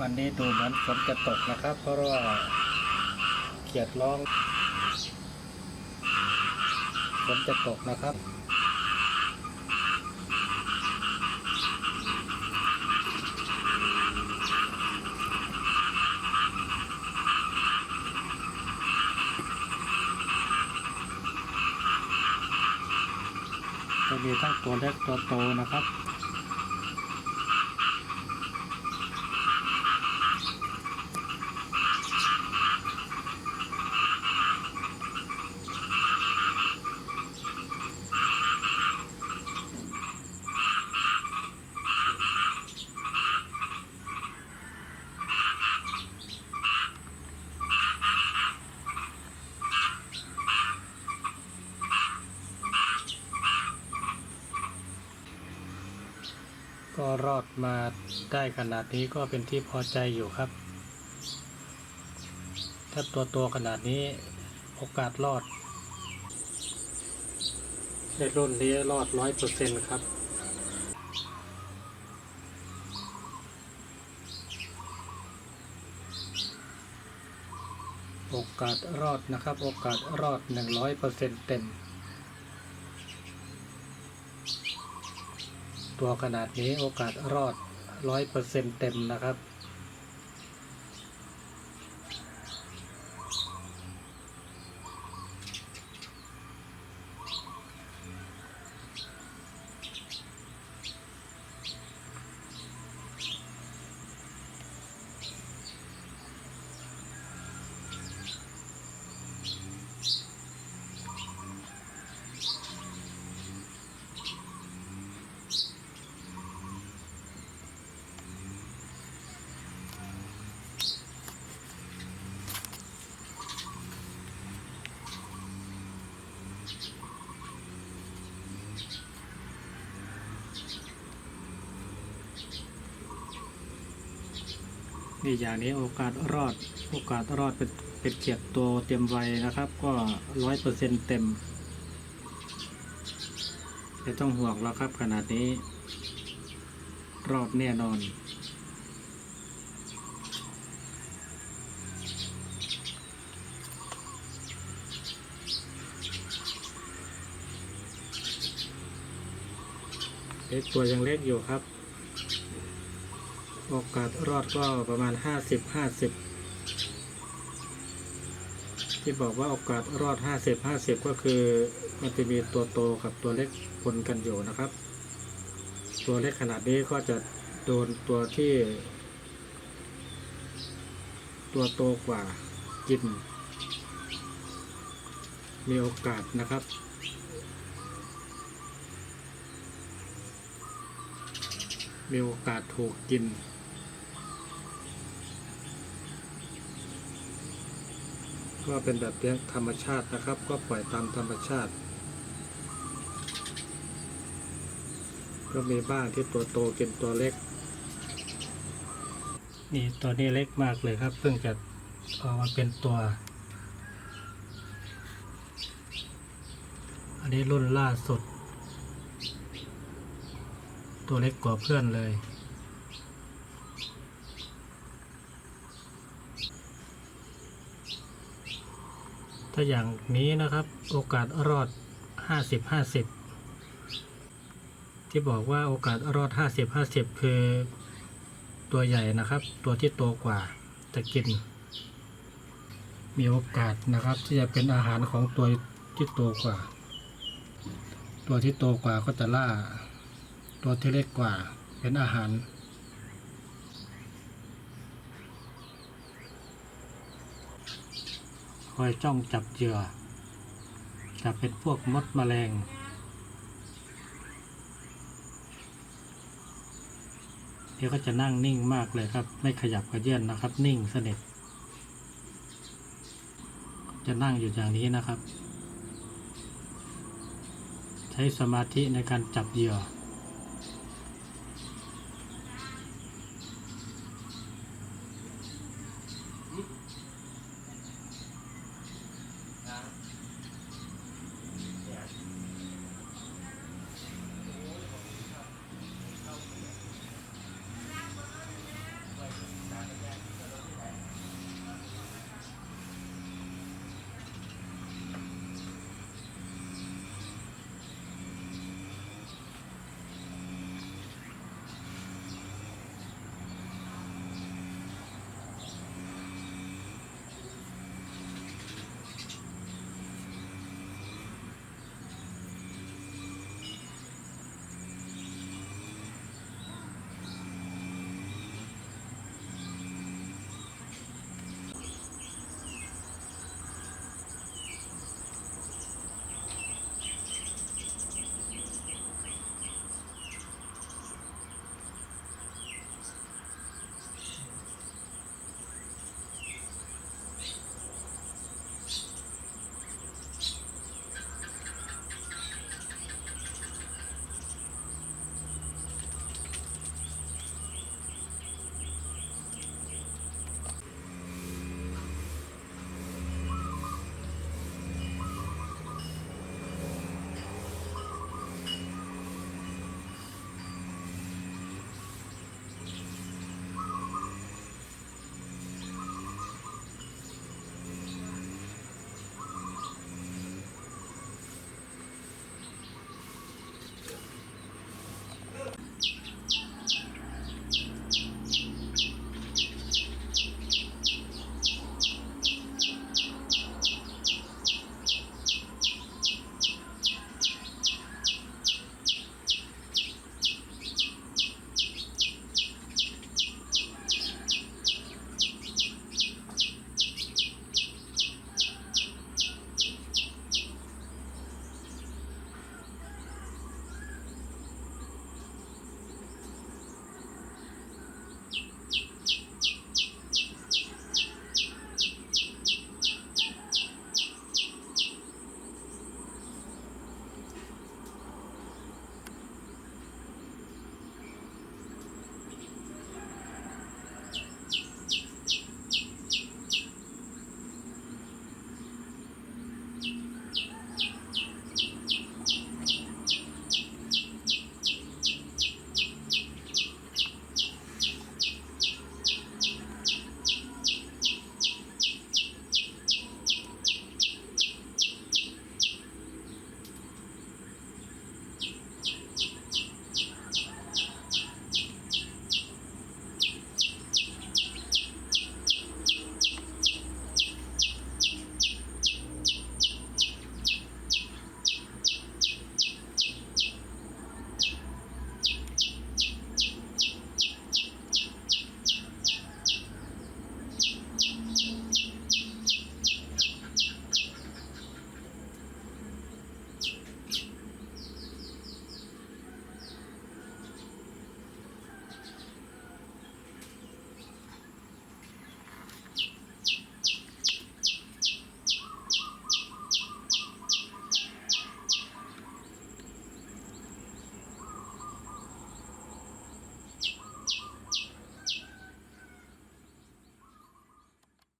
วันนี้ดูเหมือนฝนจะตกนะครับ เพราะว่าเขียดร้องฝนจะตกนะครับจะมีทั้งตัวเล็กตัวโตนะครับ ก็รอดมาได้ขนาดนี้ก็เป็นที่พอใจอยู่ครับ ถ้าตัวโตขนาดนี้โอกาสรอดในรุ่นนี้รอดร้อยเปอร์เซ็นต์ครับโอกาสรอดนะครับ โอกาสรอดหนึ่งร้อยเปอร์เซ็นต์เต็ม ตัวขนาดนี้โอกาสรอดร้อยเปอร์เซ็นต์เต็มนะครับ นี่อย่างนี้โอกาสรอด โอกาสรอดเป็นเป็นเขียดตัวเต็มไวนะครับ ก็ร้อยเปอร์เซ็นต์เต็มไม่ต้องห่วงแล้วครับขนาดนี้ รอดแน่นอนเล็กตัวยังเล็กอยู่ครับ โอกาสรอดก็ประมาณห้าสิบห้าสิบที่บอกว่าโอกาสรอดห้าสิบห้าสิบก็คือมันจะมีตัวโตกับตัวเล็กปนกันอยู่นะครับ ตัวเล็กขนาดนี้ก็จะโดนตัวที่ ตัวโตกว่ากิน มีโอกาสนะครับมีโอกาสถูกกิน ก็เป็นแบบเลี้ยงธรรมชาตินะครับ ก็ปล่อยตามธรรมชาติ ก็มีบ้างที่ตัวโตกินตัวเล็ก นี่ตัวนี้เล็กมากเลยครับ เพิ่งจะออกมาเป็นตัว อันนี้รุ่นล่าสุด ตัวเล็กกว่าเพื่อนเลย ถ้าอย่างนี้นะครับโอกาสรอด 50 50 ที่บอกว่าโอกาสรอด 50 50 คือตัวใหญ่นะครับ ตัวที่โตกว่าจะกิน มีโอกาสนะครับที่จะเป็นอาหารของตัวที่โตกว่า ตัวที่โตกว่าก็จะล่า ตัวที่เล็กกว่าเป็นอาหาร คอยจ้องจับเหยื่อจับเป็นพวกมดแมลง เดี๋ยวก็จะนั่งนิ่งมากเลยครับ ไม่ขยับกระเยื่อนนะครับ นิ่งสนิทจะนั่งอยู่อย่างนี้นะครับ ใช้สมาธิในการจับเหยื่อ